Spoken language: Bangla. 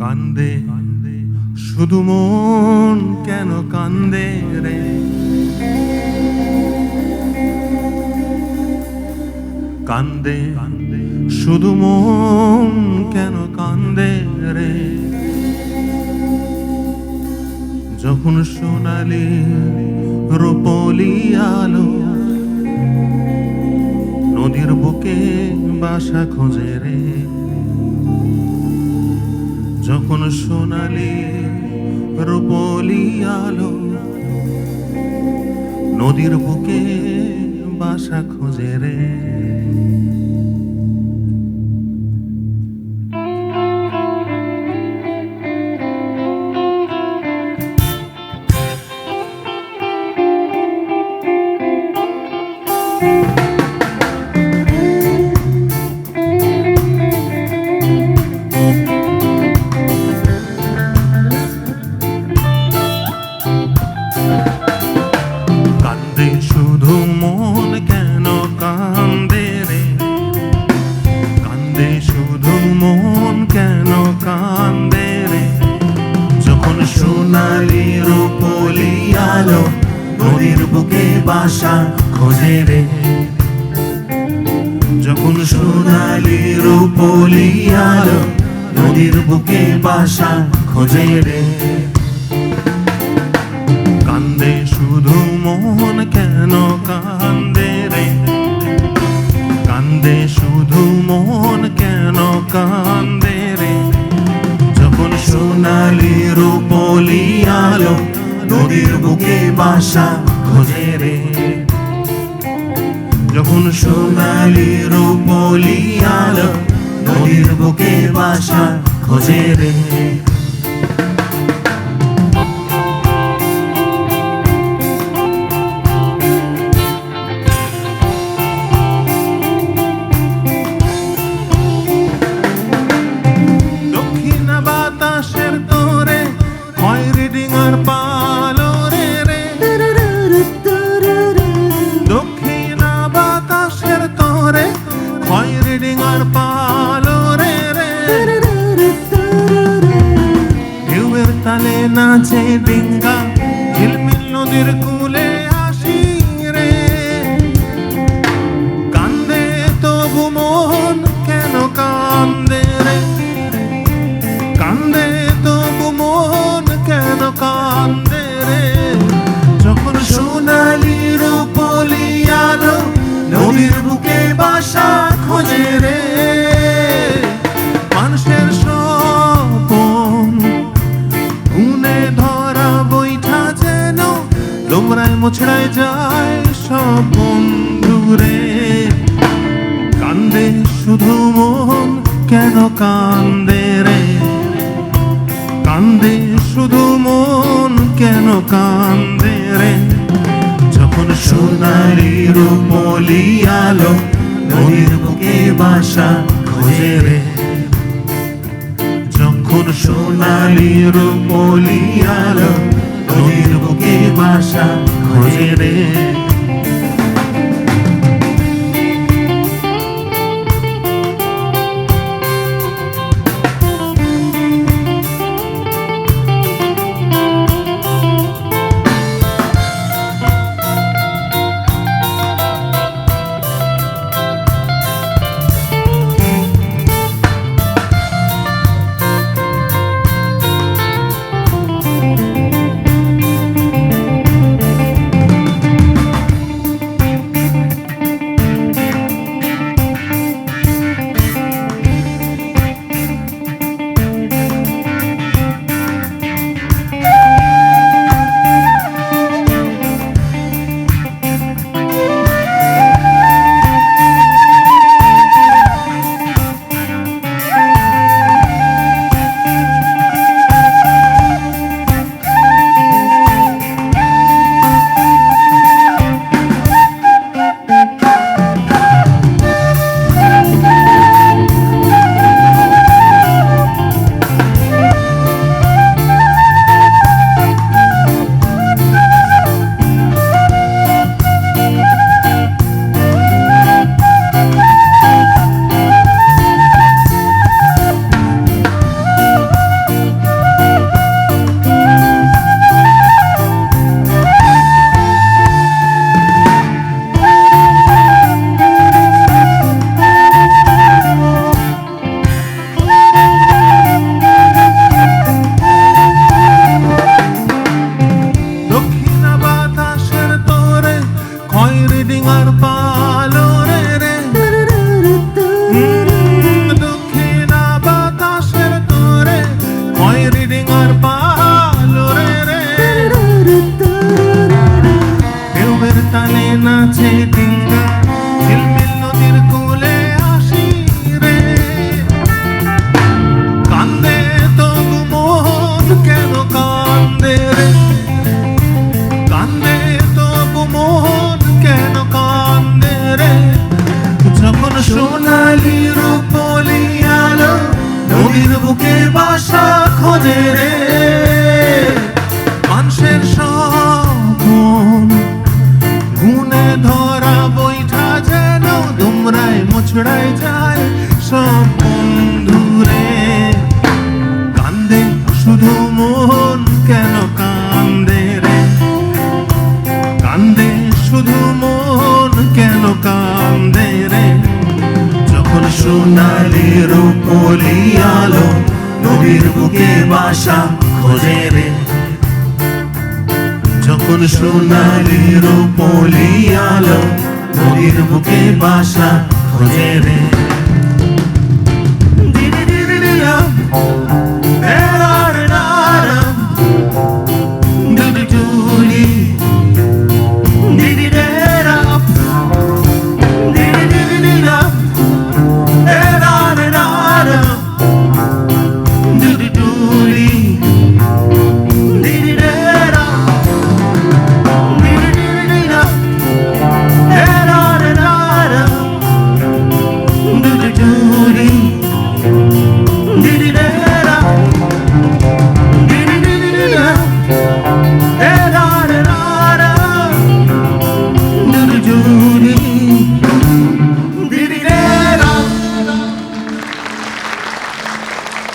কান্দে, শুধু মন কেন কান্দে রে? কান্দে, শুধু মন কেন কান্দে রে? যখন সোনালি রূপলি আলো নদীর বুকে বাসা খোঁজে রে। সোনালি রূপলি আলো। নদীর বুকে বাসা খুঁজে রে। বাসা খোঁজে রে। যখন সোনালি রূপলি আলো নদীর বুকে বাসা খোঁজে রে। কান্দে শুধু মন কেন কান্দে রে? কান্দে শুধু মন কেন কান্দে রে? যখন সোনালি রূপলি আলো নদীর বুকে বাসা যখন সোনালি রূপলি আলো নদীর বুকে বাসা খোঁজে রে। கொண்டிருக்கும் মোছড়ায় যায় সব বন্ধুরে। কান্দে শুধু মন, কেন কান্দে রে? কান্দে শুধু মন, কেন কান্দে রে? যখন সোনালি রূপলি আলো, নদীর বুকে বাসা খোঁজে রে। যখন সোনালি রূপলি আলো বুকে বাসা খোঁজে রে পালো রে। রে দক্ষিণা বাতাসের তোরে, হয় রিডিং আর পালো রে রে। ঢেউয়ের তালে নাচে দিন মুচড়ায় যায় সব বন্ধুরে। কান্দে শুধু মন, কেন কান্দে রে? কান্দে শুধু মন, কেন কান্দে রে? যখন সোনালি রূপলি আলো নদীর বুকে বাসা খোঁজে রে। যখন সোনালি রূপলি আলো নদীর বুকে বাসা খোঁজে রে দিদি দিদি দিদি